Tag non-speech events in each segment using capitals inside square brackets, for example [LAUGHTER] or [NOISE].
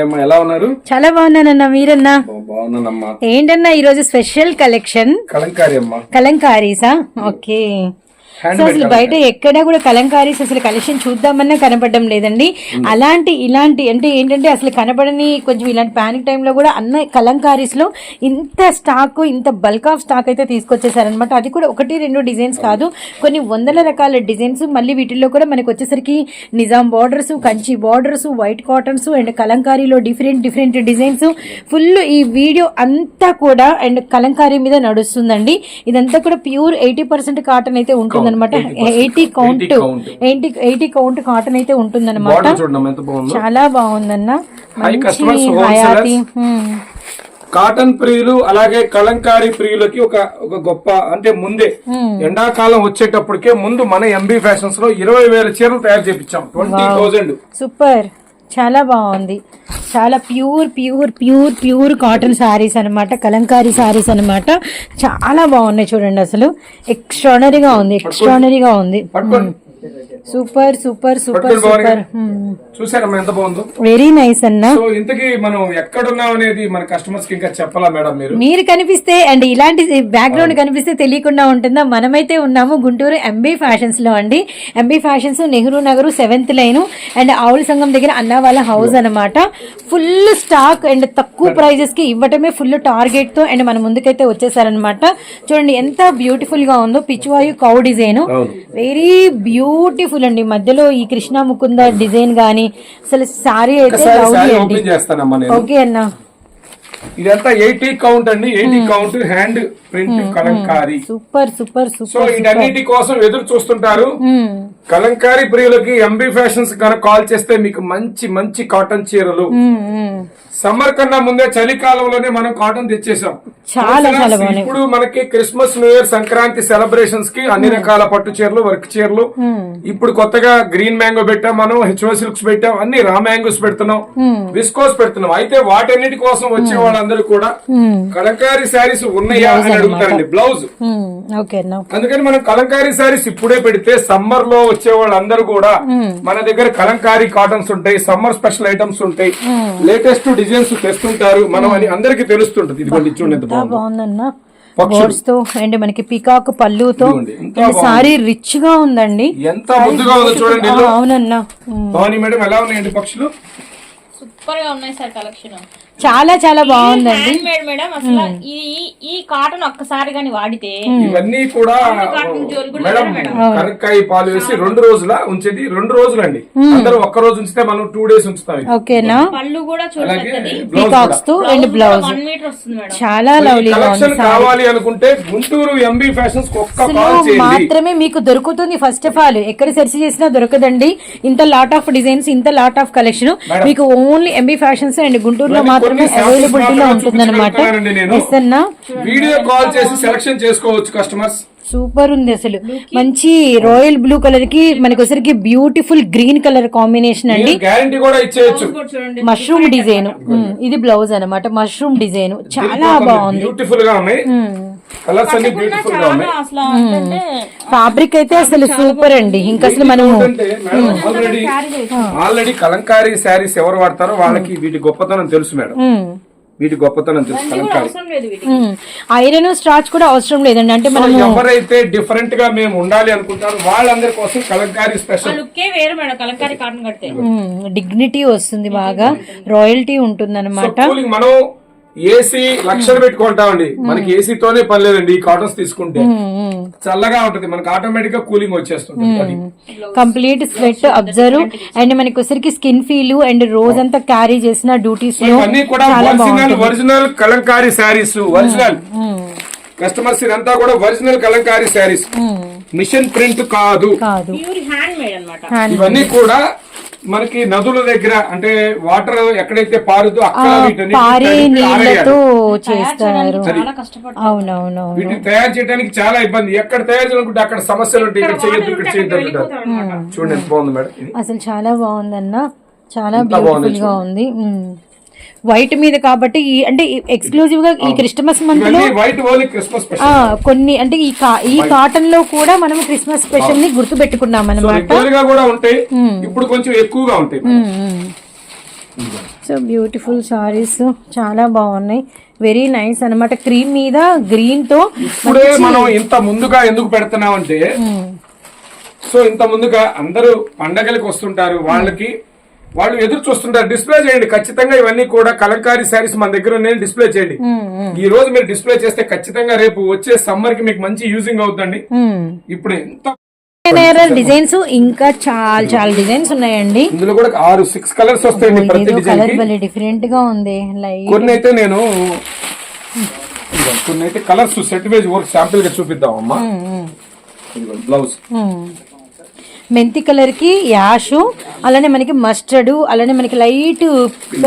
అన్నా ఎలా ఉన్నారు? చాలా బాగున్నానన్నా మీరన్నా? బాగున్నానమ్మా. ఏంటన్నా ఈరోజు స్పెషల్ కలెక్షన్? కలంకారీ అమ్మా. కలంకారీసా? ఓకే. సో అసలు బయట ఎక్కడ కూడా కలంకారీస్ అసలు కలెక్షన్ చూద్దామన్నా కనపడడం లేదండి. అలాంటి ఇలాంటి అంటే ఏంటంటే అసలు కనపడని కొంచెం ఇలాంటి పానిక్ టైంలో కూడా అన్న కలంకారీస్లో ఇంత స్టాక్ ఇంత బల్క్ ఆఫ్ స్టాక్ అయితే తీసుకొచ్చేసారనమాట అది కూడా ఒకటి రెండు డిజైన్స్ కాదు. కొన్ని వందల రకాల డిజైన్స్ మళ్ళీ వీటిల్లో కూడా మనకి వచ్చేసరికి Nizam borders Kanchi borders white cottons and కలంకారీలో different different designs full ఈ వీడియో అంతా కూడా అండ్ కలంకారీ మీద నడుస్తుందండి. ఇదంతా కూడా ప్యూర్ ఎయిటీ పర్సెంట్ కాటన్ అయితే ఉంటుందన్నమాట eighty count 80 count. Eighty eighty count cotton అయితే ఉంటుందన్నమాట. చాలా బాగుందన్న. మంచి హయాతి. కాటన్ ప్రియులు అలాగే కలంకారీ ప్రియులకి ఒక ఒక గొప్ప అంటే ముందే ఎండాకాలం వచ్చేటప్పటికే ముందు మన ఎంబీ ఫ్యాషన్స్లో ఇరవై వేల చీరలు తయారు చేపించాం. ట్వంటీ థౌజండ్ సూపర్ చాలా బాగుంది. చాలా pure pure pure pure cotton saris అన్నమాట కలంకారీ శారీస్ అన్నమాట. చాలా బాగున్నాయి చూడండి అసలు. ఎక్స్ట్రానరీగా ఉంది ఎక్స్ట్రానరీగా ఉంది. Super super super super. చూసారమ్మా ఎంత బాగుందో. వెరీ నైస్ అన్న. సో ఇంతకీ మనం ఎక్కడున్నాం అనేది మన కస్టమర్స్కి ఇంకా చెప్పాలా మేడం మీరు? మీరు కనిపిస్తే అండ్ ఇలాంటి బ్యాక్గ్రౌండ్ కనిపిస్తే తెలియకుండా ఉంటుందా? మనమైతే ఉన్నాము గుంటూరు ఎంబీ ఫ్యాషన్స్లో అండి. MB fashions Nehru Nagar seventh line. And ఆవుల సంఘం దగ్గర అన్న వాళ్ళ హౌస్ అన్నమాట. ఫుల్ స్టాక్ అండ్ తక్కువ ప్రైజెస్కి ఇవ్వటమే ఫుల్ టార్గెట్తో అండ్ మన ముందుకైతే వచ్చేసారనమాట చూడండి ఎంత బ్యూటిఫుల్గా ఉందో. పిచ్చివాయు కౌ డిజైన్. వెరీ బ్యూటిఫుల్ అండి. మధ్యలో ఈ కృష్ణ ముకుంద డిజైన్ గానీ అసలు సారీ అయితే ఓకే అన్న. ఇదంతా ఎయిటీ కౌంట్ అండి. Eighty count hand print Kalamkari. Super super so super వీటన్నిటి కోసం ఎదురు చూస్తుంటారు. కలంకారీ ప్రియులకి ఎంబీ ఫ్యాషన్స్ కనుక కాల్ చేస్తే మీకు మంచి మంచి కాటన్ చీరలు. మ్మ్, మ్మ్. సమ్మర్ కన్నా ముందే చలికాలంలోనే మనం కాటన్ తెచ్చేసాం చాలా ఇప్పుడు మనకి క్రిస్మస్ న్యూ ఇయర్ సంక్రాంతి సెలబ్రేషన్స్కి అన్ని రకాల పట్టు చీరలు వర్క్ చీరలు. ఇప్పుడు కొత్తగా గ్రీన్ మ్యాంగో పెట్టాం మనం హెచ్ఓ సిల్క్స్ పెట్టాం అన్ని రా మ్యాంగోస్ పెడుతున్నాం విస్కోస్ పెడుతున్నాం. అయితే వాటన్నిటి కోసం వచ్చే వాళ్ళందరూ కూడా కలంకారీ శారీస్ ఉన్నాయా అని అడుగుతారండి. బ్లౌజ్ అందుకని మనం కలంకారీ శారీస్ ఇప్పుడే పెడితే సమ్మర్లో వచ్చే వాళ్ళందరూ కూడా మన దగ్గర కలంకారీ కాటన్స్ ఉంటాయి సమ్మర్ స్పెషల్ ఐటమ్స్ ఉంటాయి. లేటెస్ట్ డిజైన్స్ తెస్తుంటారు. మనం అని అందరికి తెలుస్తుంటది. ఇదిగోండి చూడండి ఎంత చాలా బాగుందో. బాగుందన్న. బోర్డ్స్తో అండ్ మనకి పికాక్ పళ్ళుతో. ఎంత సారీ రిచ్గా ఉందండి. ఎంత ముద్దుగా ఉందో చూడండి. అవునన్నా. మేడం ఎలా ఉన్నాయండి పక్షులు? సూపర్గా ఉన్నాయి సార్ కలెక్షన్. చాలా చాలా బాగుందండి. హ్యాండ్ మేడ్ మేడం అసలు ఈ ఈ కాటన్ ఒక్కసారి గాని వాడితే ఇవన్నీ కూడా మేడం కనక్కాయ పాలు వేసి రెండు రోజుల ఉంచేది రెండు రోజులండి. అందరూ ఒక్క రోజు ఉంచితే మనం టూ డేస్ ఉంచుతాం. ఓకేనా పళ్ళు కూడా చూడండి బ్లౌజ్ పికాక్స్తో అండ్ బ్లౌజ్ వన్ మీటర్ వస్తుంది మేడం. చాలా కలెక్షన్ కావాలి అనుకుంటే గుంటూరు ఎంబీ ఫ్యాషన్స్ ఒక్క కాల్ అసలు చేయండి. మాత్రమే మీకు దొరుకుతుంది ఫస్ట్ ఆఫ్ ఆల్ ఎక్కడ సెర్చ్ చేసినా దొరకదండి. ఇంత లాట్ ఆఫ్ డిజైన్స్ ఇంత లాట్ ఆఫ్ కలెక్షన్ మీకు ఓన్లీ ఎంబీ ఫ్యాషన్స్ అండ్ గుంటూరులో samples అవైలబిలిటీలో మాత్రమే ఉంటుందన్నమాట. చూపించగలుగుతానండి నేను. ఎస్ అన్నా. వీడియో కాల్ చేసి సెలక్షన్ చేసుకోవచ్చు కస్టమర్స్ సూపర్ ఉంది అసలు. మంచి రాయల్ బ్లూ కలర్కి మనకి వచ్చరికి బ్యూటిఫుల్ గ్రీన్ కలర్ కాంబినేషన్ అండి. గ్యారంటీ కూడా ఇచ్చేయచ్చు. కూడా చూడండి. మష్రూమ్ డిజైన్ ఇది బ్లౌజ్ అన్నమాట. మష్రూమ్ డిజైన్ చాలా బాగుంది. బ్యూటిఫుల్గా ఉన్నాయి. కలర్స్ అన్ని బ్యూటిఫుల్గా ఉన్నాయి. అసలు ఏంటంటే ఫ్యాబ్రిక్ అయితే అసలు సూపర్ అండి. ఇంకా అసలు మనము ఆల్రెడీ ఆల్రెడీ కలంకారీ శారీస్ ఎవరు వాడతారో వాళ్ళకి వీటి గొప్పతనం తెలుసు మేడం. వీటి గొప్పతనం తెలుసు కలంకారీ. ఐరన్ స్టార్చ్ కూడా అవసరం లేదండి. అంటే సో మనము ఎవరైతే డిఫరెంట్గా మేము ఉండాలి అనుకుంటారో వాళ్ళందరి కోసం కలంకారీ స్పెషల్ లుక్కే వేరు మేడం కలంకారీ కాటన్ కడితే. డిగ్నిటీ వస్తుంది బాగా. రాయల్టీ ఉంటుంది. అనమాట మనం ఏసీ లక్షలు పెట్టుకుంటామండి. మనకి ఏసీతోనే పని లేదండి ఈ కాటన్స్ తీసుకుంటే. చల్లగా ఉంటది మనకి ఆటోమేటిక్గా కూలింగ్ వచ్చేస్తుంది కంప్లీట్ స్వెట్ అబ్జర్వ్ అండ్ మనకి వచ్చరికి స్కిన్ ఫీల్ అండ్ రోజు అంతా క్యారీ చేసిన డ్యూటీస్లో ఇవన్నీ కూడా original original Kalamkari saris original customers ఇదంతా కూడా original Kalamkari saris machine print కాదు. ఇవన్నీ కూడా మనకి నదుల దగ్గర అంటే వాటర్ ఎక్కడైతే పారుదో అక్కడ పారే. నీళ్ళతో చేస్తారు. వీటిని తయారు చేయడానికి చాలా ఇబ్బంది. ఎక్కడ తయారు చేయాలనుకుంటే అక్కడ సమస్యలు ఉంటాయి. ఇక్కడ చేయొద్దు ఇక్కడ చేయొద్దు అంటారు. చూడండి ఎంత బాగుంది మేడం ఇది. అసలు చాలా బాగుందన్న. చాలా బాగుంది బ్యూటిఫుల్గా ఉంది. వైట్ మీద కాబట్టి ఈ అంటే ఎక్స్క్లూజివ్గా ఈ క్రిస్టమస్ మంత్లో కొన్ని అంటే ఈ ఈ కాటన్లో కూడా మనం క్రిస్మస్ స్పెషల్ని గుర్తు పెట్టుకున్నాం సో అనమాట కూడా ఉంటాయి. ఇప్పుడు కొంచెం ఎక్కువగా ఉంటాయి సో బ్యూటిఫుల్ సారీస్ చాలా బాగున్నాయి. వెరీ నైస్ అన్నమాట. క్రీమ్ మీద గ్రీన్తో ఇప్పుడే మనం ఇంత ముందుగా ఎందుకు పెడుతున్నాం అంటే సో ఇంత ముందుగా అందరూ పండగలకు వస్తుంటారు. వాళ్ళకి వాళ్ళు ఎదురు చూస్తుంటారు. డిస్ప్లే చేయండి. ఖచ్చితంగా ఇవన్నీ కూడా కలంకారీ శారీస్ మన దగ్గర ఉన్నాయి డిస్ప్లే చేయండి. ఈ రోజు మీరు డిస్ప్లే చేస్తే ఖచ్చితంగా రేపు వచ్చే సమ్మర్కి మీకు మంచి యూజింగ్ అవుతుందండి. ఇప్పుడు ఎంత డిజైన్స్ ఇంకా చాలా చాలా డిజైన్స్ ఉన్నాయండి. ఇందులో కూడా ఆరు సిక్స్ కలర్స్ వస్తాయండి ప్రతి డిజైన్ డిఫరెంట్గా ఉంది. కొన్ని అయితే నేను కొన్ని అయితే కలర్స్ సెట్ వేజ్ వర్క్ శాంపిల్గా చూపిద్దాం అమ్మా బ్లౌజ్. మెంతి కలర్కి యాష్ అలానే మనకి మస్టర్డ్ అలానే మనకి లైట్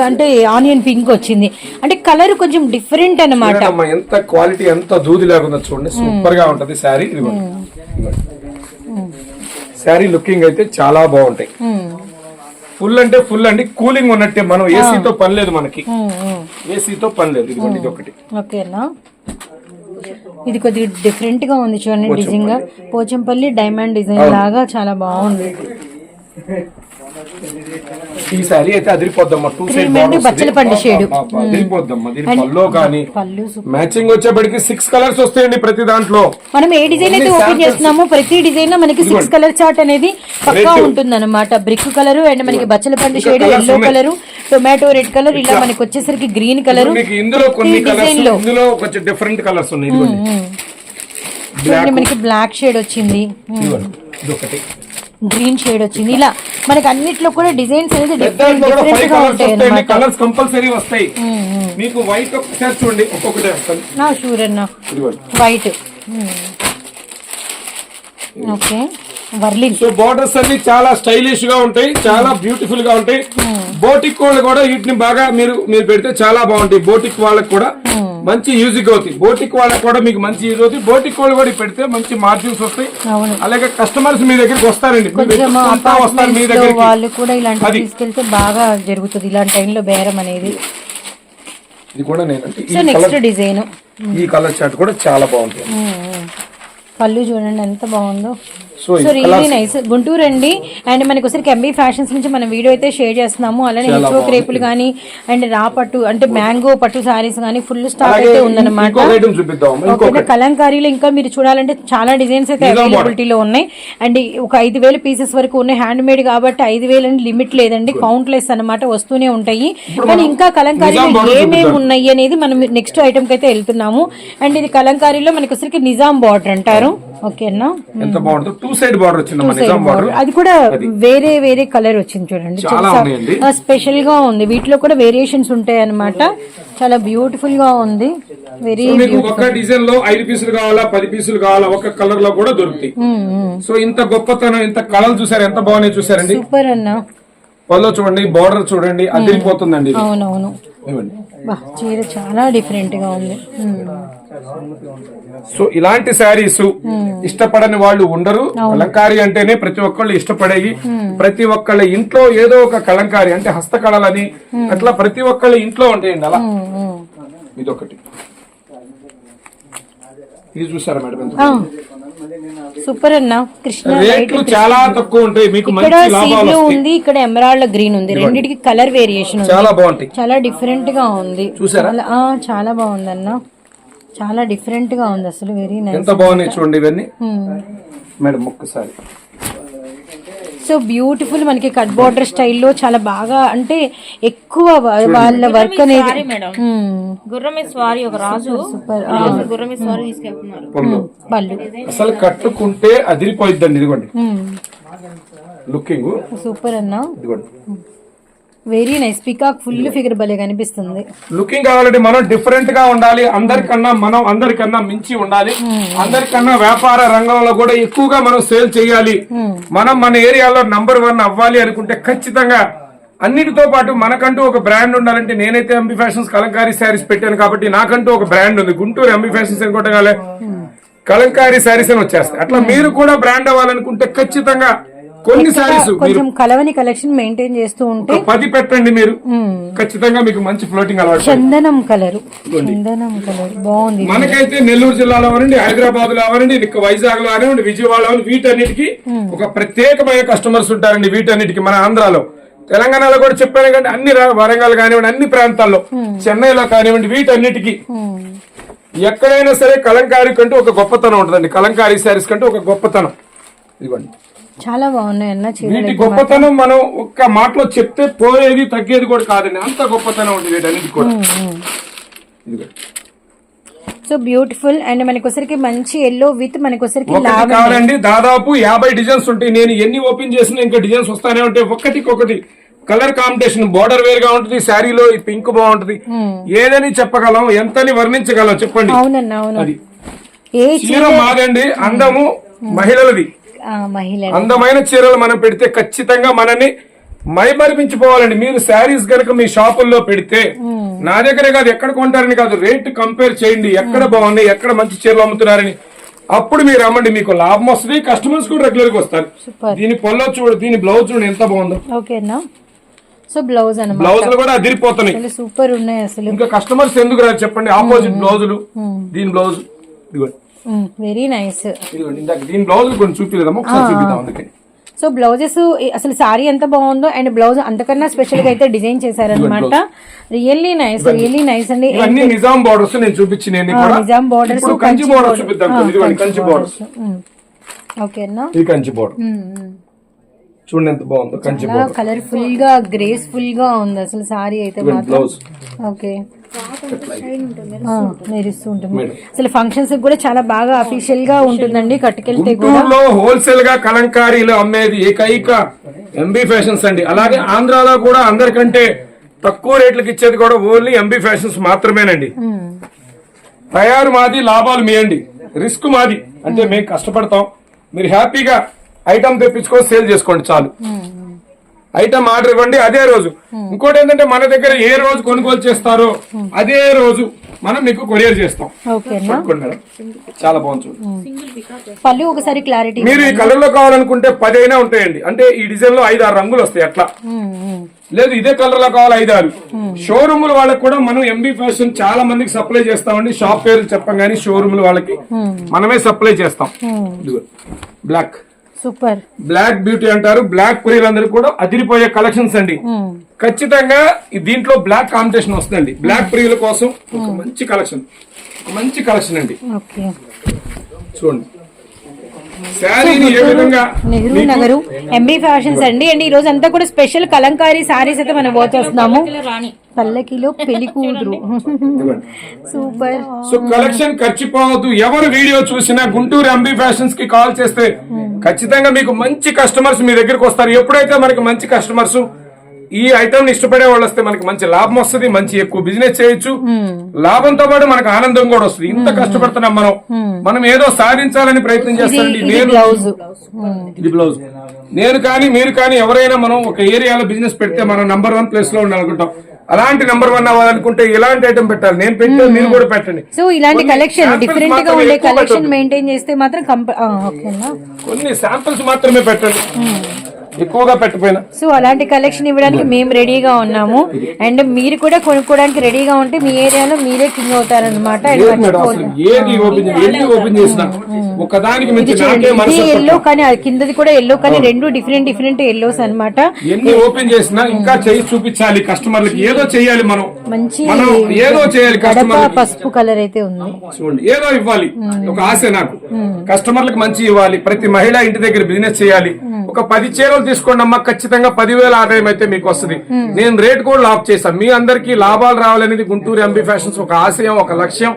అంటే ఆనియన్ పింక్ వచ్చింది. అంటే కలర్ కొంచెం డిఫరెంట్ అన్నమాట. అమ్మా ఎంత క్వాలిటీ ఎంత దూది లేకుండా చూడండి. సూపర్గా ఉంటది శారీ. శారీ లుకింగ్ అయితే చాలా బాగుంటాయి. ఫుల్ అంటే ఫుల్ అండి. కూలింగ్ ఉన్నట్టే మనం ఏసీతో పని లేదు మనకి. ఏసీతో పని లేదు. ఇదిగోండి ఇది ఒకటి ఓకేనా? ఇది కొద్దిగా డిఫరెంట్గా ఉంది చూడండి డిజైన్గా పోచంపల్లి డైమండ్ డిజైన్ లాగా చాలా బాగుంది. [LAUGHS] ఈ శారీ అయితే అదిరిపోద్దమ్మా టూ సైడ్ బచ్చలపండు shade. అదిరిపోద్దమ్మా దీని పల్లో కానీ. మ్యాచింగ్ వచ్చేప్పటికి సిక్స్ కలర్స్ వస్తాయండి ప్రతి దాంట్లో. మనం ఏ డిజైన్ అయితే ఓపెన్. చేస్తున్నామో ప్రతి డిజైన్లో మనకి సిక్స్ కలర్ చార్ట్ అనేది పక్కా ఉంటుంది అనమాట బ్రిక్ కలర్ అండ్ మనకి బచ్చలపండు shade colours yellow. Colour tomato red colour ఇలా మనకి వచ్చేసరికి గ్రీన్ కలర్ ఇందులో కొన్ని కలర్స్ ఇందులో కొంచెం డిఫరెంట్ కలర్స్ ఉన్నాయి. మనకి బ్లాక్ షేడ్ వచ్చింది. ఇదొకటి. గ్రీన్ షేడ్ వచ్చింది ఇలా మనకి అన్నిట్లో కూడా డిజైన్స్ అనేది డిఫరెంట్ డిఫరెంట్గా ఉంటాయి కలర్స్ కంపల్సరీ వస్తాయి. మీకు వైట్ ఒకసారి చూడండి ఒక్కొక్కటి నా షూర్ అన్న వైట్ ఓకే సో బోర్డర్స్ అన్ని చాలా స్టైలిష్గా ఉంటాయి చాలా బ్యూటిఫుల్గా ఉంటాయి. బోటిక్ వాళ్ళు కూడా వీటిని బాగా మీరు మీరు పెడితే చాలా బాగుంటాయి. బోటిక్ వాళ్ళకి కూడా మంచి యూజింగ్ అవుతాయి. బోటిక్ వాళ్ళకి కూడా మీకు మంచి యూజ్ అవుతాయి. బోటిక్ వాళ్ళు కూడా పెడితే మంచి మార్జిన్స్ వస్తాయి. అలాగే కస్టమర్స్ మీ దగ్గరికి వస్తారండి. వస్తారు మీ దగ్గరికి. వాళ్ళు కూడా ఇలాంటివి అది. తీసుకెళ్తే బాగా జరుగుతుంది. ఇలాంటి టైంలో బేరం అనేది. ఇది కూడా ఈ నెక్స్ట్ డిజైన్ ఈ కలర్ చార్ట్ కూడా చాలా బాగుంటుంది పళ్ళు చూడండి ఎంత బాగుందో. సో రియలీ నైస్ గుంటూరు అండి అండ్ మనకి ఒకసారి ఎంబీ ఫ్యాషన్స్ నుంచి మనం వీడియో అయితే షేర్ చేస్తున్నాము. అలానే హెచ్ఓ క్రేపులు కానీ అండ్ రా పట్టు అంటే మ్యాంగో పట్టు సారీస్ కానీ ఫుల్ స్టాక్ అయితే ఉందన్నమాట. కలంకారీలో ఇంకా మీరు చూడాలంటే చాలా డిజైన్స్ అయితే అవైలబిలిటీలో ఉన్నాయి. అండ్ ఒక ఐదు వేల పీసెస్ వరకు ఉన్నాయి. హ్యాండ్ మేడ్ కాబట్టి ఐదు వేలు అని లిమిట్ లేదండి. కౌంట్లెస్ అన్నమాట వస్తూనే ఉంటాయి. కానీ ఇంకా కలంకారీలో ఏమేమి. ఉన్నాయి అనేది మనం నెక్స్ట్ ఐటమ్కి అయితే వెళ్తున్నాము. అండ్ ఇది కలంకారీలో మనకి వచ్చరికి నిజాం బార్డర్ అంటారు. ఓకేనా? ఎంత బాగుంటుంది? టూ సైడ్ బార్డర్ వచ్చిందమ్మా సైడ్ నిజాం బార్డర్. అది కూడా వేరే వేరే కలర్ వచ్చింది చూడండి. చాలా. స్పెషల్గా ఉంది. వీటిలో కూడా వేరియేషన్స్ ఉంటాయి అన్నమాట చాలా బ్యూటిఫుల్గా ఉంది. వెరీ సో మీకు ఒక డిజైన్లో ఐదు పీసులు కావాలా పది పీసులు కావాలా ఒక కలర్లో కూడా దొరుకుతాయి. సో ఇంత గొప్పతనం ఇంత కలర్ చూసారు ఎంత బాగున్నాయి చూసారండి? సూపర్ అన్న. పళ్ళు చూడండి బార్డర్ చూడండి అదిరిపోతుందండి. అవునవును. చీర చాలా డిఫరెంట్గా ఉంది. సో ఇలాంటి శారీస్ ఇష్టపడని వాళ్ళు ఉండరు. కలంకారీ అంటేనే ప్రతి ఒక్కళ్ళు ఇష్టపడేవి. ప్రతి ఒక్కళ్ళ ఇంట్లో ఏదో ఒక కలంకారీ అంటే హస్తకళలని అట్లా ప్రతి ఒక్కళ్ళ ఇంట్లో ఉంటాయండి అలా. ఇదొకటి. ఇది చూసారా మేడం సూపర్ అన్న. కృష్ణ రేట్లు చాలా తక్కువ ఉంటాయి. మీకు మంచి లాభాలు ఉంది ఇక్కడ ఎమరాల్డ్ గ్రీన్ ఉంది. రెండిటికి కలర్ వేరియేషన్ ఉంది. చాలా బాగుంటాయి. చాలా డిఫరెంట్గా ఉంది. చూసారా? చాలా బాగుంది అన్న చాలా డిఫరెంట్గా ఉంది అసలు వెరీ నైస్ ఎంత బాగున్నాయి చూడండి ఇవన్నీ. మేడం ఒక్కసారి. సో బ్యూటిఫుల్ మనకి కట్ బార్డర్ స్టైల్లో చాలా బాగా అంటే ఎక్కువ వాళ్ళ వర్క్ అనేది సారీ మేడం. ఉమ్, గుర్రం మీద స్వారీ ఒక రాజు. సూపర్. ఆ, రాజు గుర్రం మీద స్వారీ తీసుకెళ్తున్నారు. అసలు కట్టుకుంటే అదిరిపోయిద్దండి ఇదిగోండి. లుకింగ్ సూపర్ అన్న. ఇదిగోండి. Very nice peacock full figure భలే కనిపిస్తుంది. లుకింగ్ కావాలంటే మనం డిఫరెంట్గా ఉండాలి. అందరికన్నా మనం అందరికన్నా మించి ఉండాలి. అందరికన్నా వ్యాపార రంగంలో కూడా ఎక్కువగా మనం సేల్ చేయాలి. మనం మన ఏరియాలో నంబర్ వన్ అవ్వాలి అనుకుంటే ఖచ్చితంగా అన్నిటితో పాటు మనకంటూ ఒక బ్రాండ్ ఉండాలంటే నేనైతే ఎంబీ ఫ్యాషన్స్ కలంకారీ శారీస్ పెట్టాను కాబట్టి నాకంటూ ఒక బ్రాండ్ ఉంది. గుంటూరు ఎంబీ ఫ్యాషన్స్ అని కొట్టగానే కలంకారీ శారీస్ అని వచ్చేస్తాయి. అట్లా మీరు కూడా బ్రాండ్ అవ్వాలనుకుంటే ఖచ్చితంగా కొన్ని మీరు కొంచెం కలవని కలెక్షన్ మెయింటైన్ చేస్తూ ఉంటే పది పెట్టండి మీరు. ఖచ్చితంగా మీకు మంచి ఫ్లోటింగ్ అలవాటు చందనం కలర్ చందనం కలర్ బాగుంది మనకైతే నెల్లూరు జిల్లాలో అవనండి హైదరాబాద్లో అవనండి ఇక వైజాగ్లో అవనండి విజయవాడ అవనండి వీటన్నిటికి ఒక ప్రత్యేకమైన కస్టమర్స్ ఉంటారండి వీటన్నిటికి మన ఆంధ్రాలో. తెలంగాణలో కూడా చెప్పాను కానీ అన్ని వరంగల్ కానివ్వండి అన్ని ప్రాంతాల్లో. చెన్నైలో కానివ్వండి వీటన్నిటికీ. ఎక్కడైనా సరే కలంకారీ కంటూ ఒక గొప్పతనం ఉంటుందండి. కలంకారీ శారీస్ కంటూ ఒక గొప్పతనం. ఇదిగోండి. చాలా బాగున్నాయి వీటి గొప్పతనం మనం ఒక్క మాటలో చెప్తే పోయేది తగ్గేది కూడా కాదండి. అంత గొప్పతనం ఉంటుంది వీటన్నిటి కూడా. సో బ్యూటిఫుల్ అండ్ మనకొసరికి మంచి ఎల్లో విత్ మనకొసరికి కాదండి దాదాపు యాభై డిజైన్స్ ఉంటాయి. నేను ఎన్ని ఓపెన్ చేసినా ఇంకా డిజైన్స్ వస్తానే ఉంటాయి. ఒకటి కలర్ కాంబినేషన్ బోర్డర్ వేర్గా ఉంటుంది శారీలో ఈ పింక్ బాగుంటుంది. ఏదని చెప్పగలం ఎంతని వర్ణించగలం చెప్పండి. అవునన్న అవును. అది. ఏ చీర మాదండి అందము మహిళలది. అందమైన చీరలు మనం పెడితే ఖచ్చితంగా మనని మైమరిపించిపోవాలండి మీరు శారీస్ గనక మీ షాపుల్లో పెడితే నా దగ్గరే కాదు ఎక్కడ కొంటారని కాదు రేట్ కంపేర్ చేయండి. ఎక్కడ బాగున్నాయి ఎక్కడ మంచి చీరలు అమ్ముతున్నారని. అప్పుడు మీరు అమ్మండి మీకు లాభం వస్తుంది కస్టమర్స్ కూడా రెగ్యులర్గా వస్తారు. దీని పొల్ల చూడు దీని బ్లౌజ్ చూడండి ఎంత బాగుందో. ఓకేనా సో బ్లౌజ్ అన్నమాట. బ్లౌజులు కూడా అదిరిపోతున్నాయి. సూపర్ ఉన్నాయి అసలు. ఇంకా కస్టమర్స్ ఎందుకు రాదు చెప్పండి? ఆపోజిట్ బ్లౌజులు దీని బ్లౌజ్ ఇదిగోండి వెరీ నైస్ దీని బ్లౌజ్ కొంచెం చూపిలేదమ్మా ఒకసారి చూపిద్దాం అందుకని సో బ్లౌజెస్ అసలు సారీ ఎంత బాగుందో అండ్ బ్లౌజ్ అంతకన్నా స్పెషల్గా అయితే డిజైన్ చేశారనమాట రియల్లీ నైస్ రియల్లీ నైస్ అండి. నిజాం బార్డర్స్ నేను నిజాం బోర్డర్స్ కంచి బోర్డర్ చూపిద్దాం కంచి బోర్డర్స్ ఓకేనా ఇది కంచి బోర్డర్ చూడండి ఎంత బాగుందో కంచి బోర్డర్ కలర్ఫుల్గా గ్రేస్ఫుల్గా ఉంది అసలు సారీ అయితే మాత్రం. ఓకే మెరుస్తూ ఉంటుంది. అసలు ఫంక్షన్స్ కూడా చాలా బాగా అఫీషియల్గా ఉంటుందండి కట్టుకెళ్తే కూడా. గుంటూరులో హోల్సేల్గా కలంకారీలు అమ్మేది ఏకైక ఎంబీ ఫ్యాషన్స్ అండి. అలాగే ఆంధ్రాలో కూడా అందరికంటే తక్కువ రేట్లకు ఇచ్చేది కూడా ఓన్లీ ఎంబీ ఫ్యాషన్స్ మాత్రమేనండి. ఉమ్, తయారు మాది లాభాలు మీయండి. రిస్క్ మాది. అంటే మేము కష్టపడతాం. మీరు హ్యాపీగా ఐటమ్ తెప్పించుకొని సేల్ చేసుకోండి చాలు. ఐటమ్ ఆర్డర్ ఇవ్వండి అదే రోజు. ఇంకోటి ఏంటంటే మన దగ్గర ఏ రోజు కొనుగోలు చేస్తారో అదే రోజు మనం మీకు కొరియర్ చేస్తాం. మేడం. చాలా బాగుంది. పళ్ళు ఒకసారి క్లారిటీ మీరు ఈ కలర్లో కావాలనుకుంటే పది అయినా ఉంటాయండి. అంటే ఈ డిజైన్లో ఐదు ఆరు రంగులు వస్తాయి అట్లా. లేదు ఇదే కలర్లో కావాలి ఐదారు. షోరూముల వాళ్ళకి కూడా మనం ఎంబీ ఫ్యాషన్ చాలా మందికి సప్లై చేస్తామండి. షాప్ పేరు చెప్పం కానీ షోరూముల వాళ్ళకి మనమే సప్లై చేస్తాం. బ్లాక్. సూపర్. బ్లాక్ బ్యూటీ అంటారు. బ్లాక్ ప్రియులందరూ కూడా అదిరిపోయే కలెక్షన్స్ అండి. ఖచ్చితంగా దీంట్లో బ్లాక్ కాంపిటీషన్ వస్తుందండి. బ్లాక్ ప్రియుల కోసం ఒక మంచి కలెక్షన్ మంచి కలెక్షన్ అండి. ఓకే. చూడండి. నెహ్రూ నగరు ఎంబీ ఫ్యాషన్స్ అండి. అండ్ ఈ రోజు అంతా కూడా స్పెషల్ కలంకారీ సారీస్ అయితే మనం వచ్చేస్తున్నాము రాణి. పల్లకిలో పెళ్ళి కూతురు సూపర్. సో కలెక్షన్ ఖర్చిపోవద్దు ఎవరు వీడియో చూసినా గుంటూరు ఎంబీ ఫ్యాషన్స్కి కాల్ చేస్తే ఖచ్చితంగా మీకు మంచి కస్టమర్స్ మీ దగ్గరికి వస్తారు. ఎప్పుడైతే మనకి మంచి కస్టమర్స్ ఈ ఐటమ్ ఇష్టపడే వాళ్ళు వస్తే మనకి మంచి లాభం వస్తుంది మంచి ఎక్కువ బిజినెస్ చేయొచ్చు. లాభంతో పాటు మనకు ఆనందం కూడా వస్తుంది. ఇంత కష్టపడుతున్నాం మనం. మనం ఏదో సాధించాలని ప్రయత్నం చేస్తానండి. నేను ఇది బ్లౌజ్ నేను కానీ మీరు కానీ ఎవరైనా మనం ఒక ఏరియాలో బిజినెస్ పెడితే మనం నంబర్ వన్ ప్లేస్లో ఉండాలనుకుంటాం. అలాంటి నంబర్ వన్ అవ్వాలనుకుంటే ఇలాంటి ఐటమ్ పెట్టాలి. నేను పెట్టే మీరు కూడా పెట్టండి. సో ఇలాంటి కలెక్షన్ డిఫరెంట్గా ఉండే కలెక్షన్. మెయింటైన్ చేస్తే మాత్రం కొన్ని శాంపిల్స్ మాత్రమే పెట్టండి. ఎక్కువగా పెట్టపోయినా సో అలాంటి కలెక్షన్ ఇవ్వడానికి మేము రెడీగా ఉన్నాము. అండ్ మీరు కూడా కొనుక్కోవడానికి రెడీగా ఉంటే మీ ఏరియాలో మీరే కింగ్ అవుతారనమాట ఎల్లో కానీ కిందది కూడా ఎల్లో కానీ రెండు డిఫరెంట్ డిఫరెంట్ ఎల్లోస్ అన్నమాట. ఎన్ని ఓపెన్ చేసినా ఇంకా చేసి చూపించాలి కస్టమర్లకి ఏదో చేయాలి మనం. మంచి ఏదో చేయాలి కస్టమర్ పసుపు కలర్ అయితే ఉంది. చూడండి ఏదో ఇవ్వాలి. ఒక ఆశ నాకు. కస్టమర్లకు మంచి ఇవ్వాలి. ప్రతి మహిళ ఇంటి దగ్గర బిజినెస్ చేయాలి. ఒక పది చీరలు తీసుకోండి అమ్మా ఖచ్చితంగా పదివేల ఆదాయం అయితే మీకు వస్తుంది. నేను రేట్ కూడా లాక్ చేశాను మీ అందరికీ లాభాలు రావాలనేది గుంటూరు ఎంబీ ఫ్యాషన్స్ ఒక ఆశయం ఒక లక్ష్యం.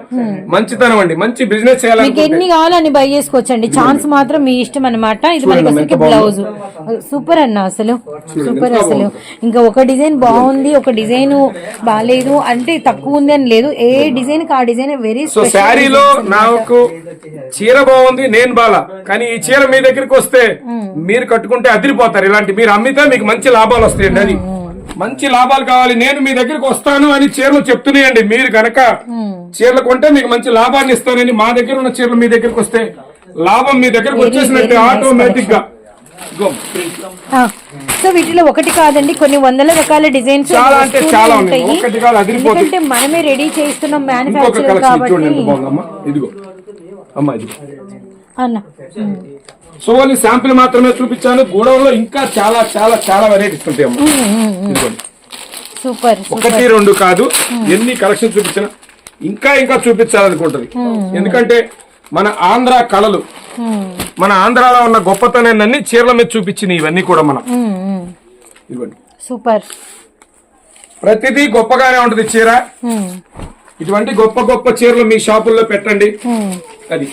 మంచితనం అండి. మంచి బిజినెస్ చేయాలనుకుంటే. ఎన్ని కావాలో అన్ని బై చేసుకోవచ్చండి. ఛాన్స్ మాత్రం మీ ఇష్టం అన్నమాట. ఇది మనకి బ్లౌజ్ సూపర్ అన్న అసలు. సూపర్ అసలు. ఇంకా ఒక డిజైన్ బాగుంది ఒక డిజైన్ బాగాలేదు అంటే తక్కువ ఉంది అని లేదు. ఏ డిజైన్కి ఆ డిజైన్ వెరీ సో శారీలో నాకు చీర బాగుంది నేను బాలా. కానీ ఈ చీర మీ దగ్గరికి వస్తే మీరు కట్టుకుంటే అదిరిపోతారు ఇలాంటి మీరు అమ్మితే మీకు మంచి లాభాలు వస్తాయండి అది మంచి లాభాలు కావాలి. నేను మీ దగ్గరికి వస్తాను అని చీరలు చెప్తున్నాయండి. మీరు గనక చీరలు కొంటే మీకు మంచి లాభాన్ని ఇస్తానని మా దగ్గర ఉన్న చీరలు మీ దగ్గరికి వస్తే లాభం మీ దగ్గరకు వచ్చేసినట్టు ఆటోమేటిక్గా. సో వీటిలో ఒకటి కాదండి కొన్ని వందల రకాల డిజైన్స్. ఎందుకంటే మనమే రెడీ చేస్తున్నాం మ్యానుఫ్యాక్చర్ కాబట్టి. అన్న. సో ఓన్లీ శాంపిల్ మాత్రమే చూపించాను. గూడెంలో ఇంకా చాలా చాలా చాలా వెరైటీస్ ఉంటాయి. సూపర్ ఒకటి రెండు కాదు. ఎన్ని కలెక్షన్ చూపించినా ఇంకా ఇంకా చూపించాలనుకుంటది. ఎందుకంటే మన ఆంధ్ర కళలు మన ఆంధ్రాలో ఉన్న గొప్పతనాన్ని చీరల మీద చూపించినాయి ఇవన్నీ కూడా మనం. ఇదిగోండి. సూపర్. ప్రతిదీ గొప్పగానే ఉంటది చీర. ఇటువంటి గొప్ప గొప్ప చీరలు మీ షాపుల్లో పెట్టండి. అది.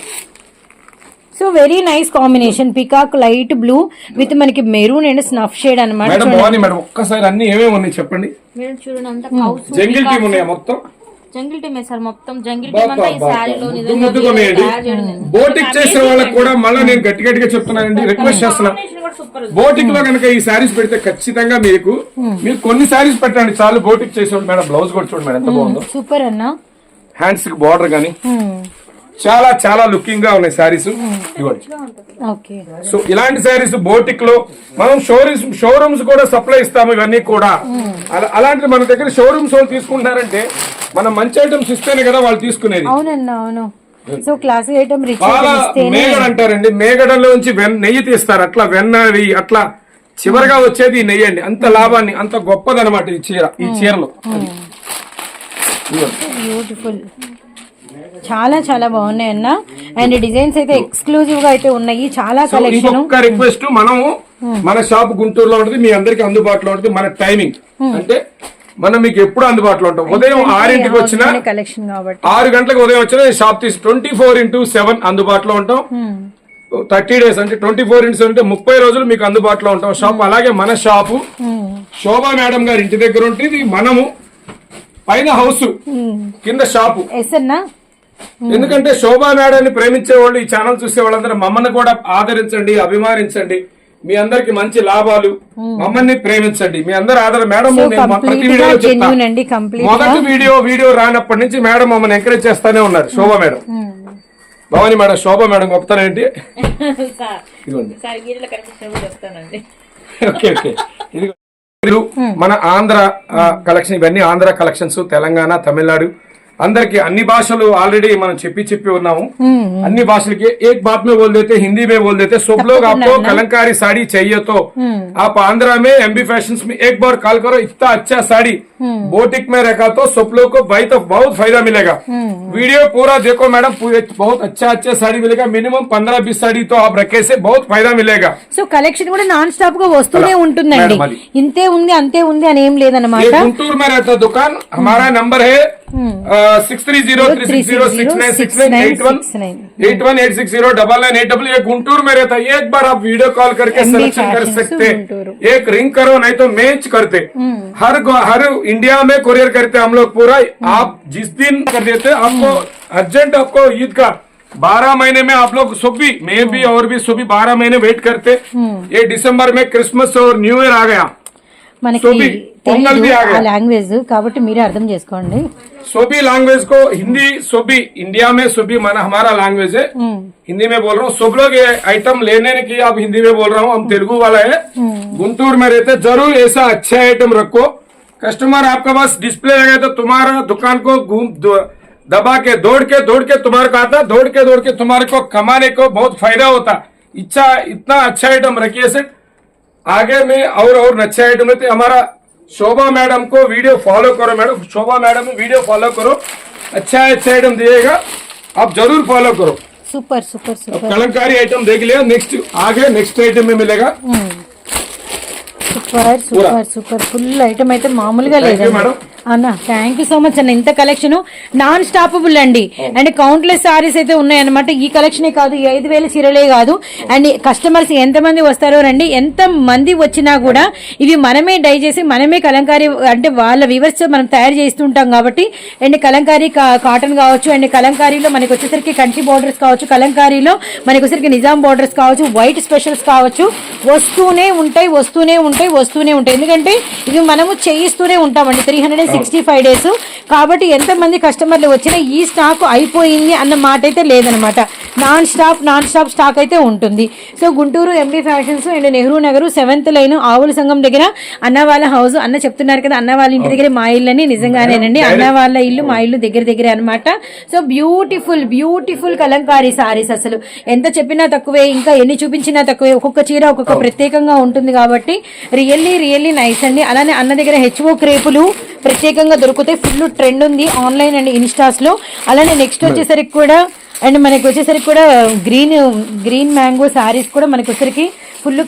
So very nice combination. Peacock light blue with మనకి మెరూన్ అండ్ స్నఫ్ షేడ్ అనమాట మేడం బాగుంది మేడం. ఒక్కసారి అన్ని ఏమేమి ఉన్నాయి చెప్పండి? మేడం చూడండి అంతా కౌసు జంగిల్ టీమ్ ఉన్నాయా మొత్తం? జంగిల్ టీమ్ సార్ మొత్తం. జంగిల్ టీమ్ అంతా ఈ శారీలో. బోటిక్ చేసే వాళ్ళకి కూడా మళ్ళీ నేను గట్టి గట్టిగా చెప్తున్నానండి రిక్వెస్ట్ చేస్తున్నా. బోటిక్లో కనుక ఈ శారీస్ పెడితే ఖచ్చితంగా మీకు మీరు కొన్ని శారీస్ పెట్టండి చాలు. బోటిక్ చేసేవాళ్ళు మేడం బ్లౌజ్ కూడా చూడండి మేడం ఎంత బాగుందో. సూపర్ అన్న. హ్యాండ్స్కి బార్డర్ గానీ. చాలా చాలా లుకింగ్గా ఉన్నాయి శారీస్. ఇవ్వండి ఓకే. సో ఇలాంటి శారీస్ బోటిక్లో మనం షోరూమ్స్ షోరూమ్స్ కూడా సప్లై ఇస్తాము ఇవన్నీ కూడా. అలా- అలాంటిది మన దగ్గర షోరూమ్స్ వాళ్ళు తీసుకుంటారంటే మనం మంచి ఐటమ్స్ ఇస్తేనే కదా వాళ్ళు తీసుకునేది. అవునన్న అవును. సో క్లాసిక్ ఐటమ్ రిచ్ చాలా ఇస్తేనే. మేగడ అంటారండి. మేగడలోంచి నెయ్యి తీస్తారు. అట్లా వెన్నవి అట్లా చివరిగా వచ్చేది ఈ నెయ్యి అండి. అంత లాభాన్ని అంత గొప్పదనమాట ఈ చీర ఈ చీరలు. బ్యూటిఫుల్ చాలా చాలా బాగున్నాయి అన్న. అండ్ డిజైన్స్ అయితే ఎక్స్క్లూజివ్గా అయితే ఉన్నాయి. చాలా కలెక్షన్ రిక్వెస్ట్ మనము మన షాప్ గుంటూరులో ఉంటుంది మీ అందరికి అందుబాటులో ఉంటుంది మన టైమింగ్ అంటే మనం మీకు ఎప్పుడు అందుబాటులో ఉంటాం. ఉదయం ఆరింటికి వచ్చినా కలెక్షన్ కాబట్టి. ఆరు గంటలకు ఉదయం వచ్చినా షాప్ తీసి ట్వంటీ ఫోర్ ఇంటూ సెవెన్ అందుబాటులో ఉంటాం. థర్టీ డేస్ అంటే ట్వంటీ ఫోర్ ఇంటూ అంటే ముప్పై రోజులు మీకు అందుబాటులో ఉంటాం. షాప్ అలాగే మన షాపు శోభా మేడం గారి ఇంటి దగ్గర ఉంటుంది మనము పైన హౌస్ కింద షాపు ఎందుకంటే శోభా మేడాన్ని ప్రేమించే వాళ్ళు ఈ ఛానల్ చూసే వాళ్ళందరూ మమ్మల్ని కూడా ఆదరించండి అభిమానించండి. మీ అందరికి మంచి లాభాలు. మమ్మల్ని ప్రేమించండి. మీ అందరు ఆదర మేడం ప్రతి. మొదటి వీడియో వీడియో రానప్పటి నుంచి మేడం మమ్మల్ని ఎంకరేజ్ చేస్తానే ఉన్నారు Shobha madam. Bhavani madam Shobha madam గొప్పతనం ఏంటి? [LAUGHS] Okay okay. ఇది మీరు మన ఆంధ్ర కలెక్షన్ ఇవన్నీ ఆంధ్ర కలెక్షన్స్ తెలంగాణ తమిళనాడు అందరికి అన్ని భాషలు ఆల్రెడీ మనం చెప్పి చెప్పి ఉన్నాము అన్ని భాషలకి एक बात में बोल देते हिंदी में बोल देते सब लोग आपको कलंकारी साड़ी चाहिए तो आप आंध्रा में एमबी फैशन में एक बार कॉल करो इतना अच्छा साड़ी बोटिक में रखा तो सब लोग को भाई तो बहुत फायदा मिलेगा वीडियो पूरा देखो मैडम पूरे बहुत अच्छा अच्छा साड़ी मिलेगा मिनिमम पंद्रह बीस साड़ी तो आप रखे से बहुत फायदा मिलेगा సో కలెక్షన్ కూడా నాన్ స్టాప్ గా వస్తూనే ఉంటుందండి మేడం, అది. ఇంతే ఉంది అంతే ఉంది అని ఏం ये లేదన్నమాట गुंटूर में रहता दुकान हमारा नंबर है six three zero three six zero six nine six nine eight one eight one eight six zero double nine eight double Guntur में रहता है एक बार आप वीडियो कॉल करके सिलेक्शन कर सकते एक रिंग करो नहीं तो मैच करते हर हर इंडिया में कुरियर करते हम लोग पूरा। आप जिस दिन कर देते आपको अर्जेंट आपको ईद का बारह महीने में आप लोग सुबह मैं भी और भी सुबह बारह महीने वेट करते। ये दिसंबर में क्रिसमस और न्यू ईयर आ गया। మనకి సోబి, పొంగల్ తెలీదు బి ఆ ఆ గయా. లాంగ్వేజ్ కాబట్టి మీరే అర్థం చేసుకోండి सोबी लैंग्वेज को हिंदी सोबी इंडिया में सोबी माना हमारा लैंग्वेज है हिंदी में बोल रहा हूँ सब लोग ये आइटम लेने की आप हिंदी में बोल रहा हूँ हम तेलुगु वाला है गुंटूर में रहते जरूर ऐसा अच्छा आइटम रखो कस्टमर आपका पास डिस्प्ले लगे तो तुम्हारा दुकान को घूम दो- दबा के दौड़ के दौड़ के तुम्हारे को आता दौड़ के दौड़ के तुम्हारे को कमाने को बहुत फायदा होता इच्छा इतना अच्छा आइटम रखिए सेठ आगे में और और अच्छे आइटम रहते हमारा शोभा मैडम को वीडियो फॉलो करो madam Shobha madam video follow करो अच्छा अच्छा आइटम दिएगा आप जरूर फॉलो करो సూపర్ సూపర్ अब సూపర్ कलंकारी आइटम देख लिया नेक्स्ट आगे नेक्स्ट आइटम में मिलेगा super super super full item అయితే మామూలుగా Thank you, లేదండి madam. అన్న థ్యాంక్ యూ సో మచ్ అన్న. ఇంత కలెక్షన్ నాన్ స్టాపబుల్ అండి అండ్ కౌంట్లెస్ సారీస్ అయితే ఉన్నాయన్నమాట. ఈ కలెక్షనే కాదు ఈ ఐదు వేల చీరలే కాదు. అండ్ కస్టమర్స్ ఎంత మంది వస్తారో రండి. ఎంత మంది వచ్చినా కూడా ఇవి మనమే డై చేసి మనమే కలంకారీ అంటే వాళ్ళ వివర్స్ మనం తయారు చేస్తుంటాం కాబట్టి అండ్ కలంకారీ కాటన్ కావచ్చు అండ్ కలంకారీలో మనకి వచ్చేసరికి కంచి బోర్డర్స్ కావచ్చు కలంకారీలో మనకి వచ్చేసరికి నిజాం బోర్డర్స్ కావచ్చు వైట్ స్పెషల్స్ కావచ్చు. వస్తూనే ఉంటాయి వస్తూనే ఉంటాయి వస్తూనే ఉంటాయి. ఎందుకంటే ఇవి మనము చేయిస్తూనే ఉంటామండి. Three hundred sixty five days కాబట్టి ఎంతమంది కస్టమర్లు వచ్చినా ఈ స్టాక్ అయిపోయింది అన్న మాట అయితే లేదనమాట non stop non stop stock అయితే ఉంటుంది. So Guntur MD Fashions and Nehru Nagar seventh line ఆవుల సంఘం దగ్గర అన్న వాళ్ళ హౌస్. అన్న చెప్తున్నారు కదా అన్న వాళ్ళ ఇంటి దగ్గర మా ఇల్లు అని నిజంగానేనండి అన్న వాళ్ళ ఇల్లు మా ఇల్లు దగ్గర దగ్గరే అనమాట so beautiful beautiful Kalamkari saris అసలు. ఎంత చెప్పినా తక్కువే ఇంకా ఎన్ని చూపించినా తక్కువే. ఒక్కొక్క చీర ఒక్కొక్క ప్రత్యేకంగా ఉంటుంది కాబట్టి రియల్లీ రియల్లీ నైస్ అండి. అలానే అన్న దగ్గర హెచ్ఓ క్రేపులు ప్రత్యేకంగా దొరుకుతాయి ఫుల్ ట్రెండ్ ఉంది. ఆన్లైన్ అండ్ ఇన్స్టాస్లో. అలానే నెక్స్ట్ వచ్చేసరికి కూడా అండ్ మనకి వచ్చేసరికి కూడా గ్రీన్ గ్రీన్ మ్యాంగో సారీస్ కూడా మనకి వచ్చేసరికి ఫుల్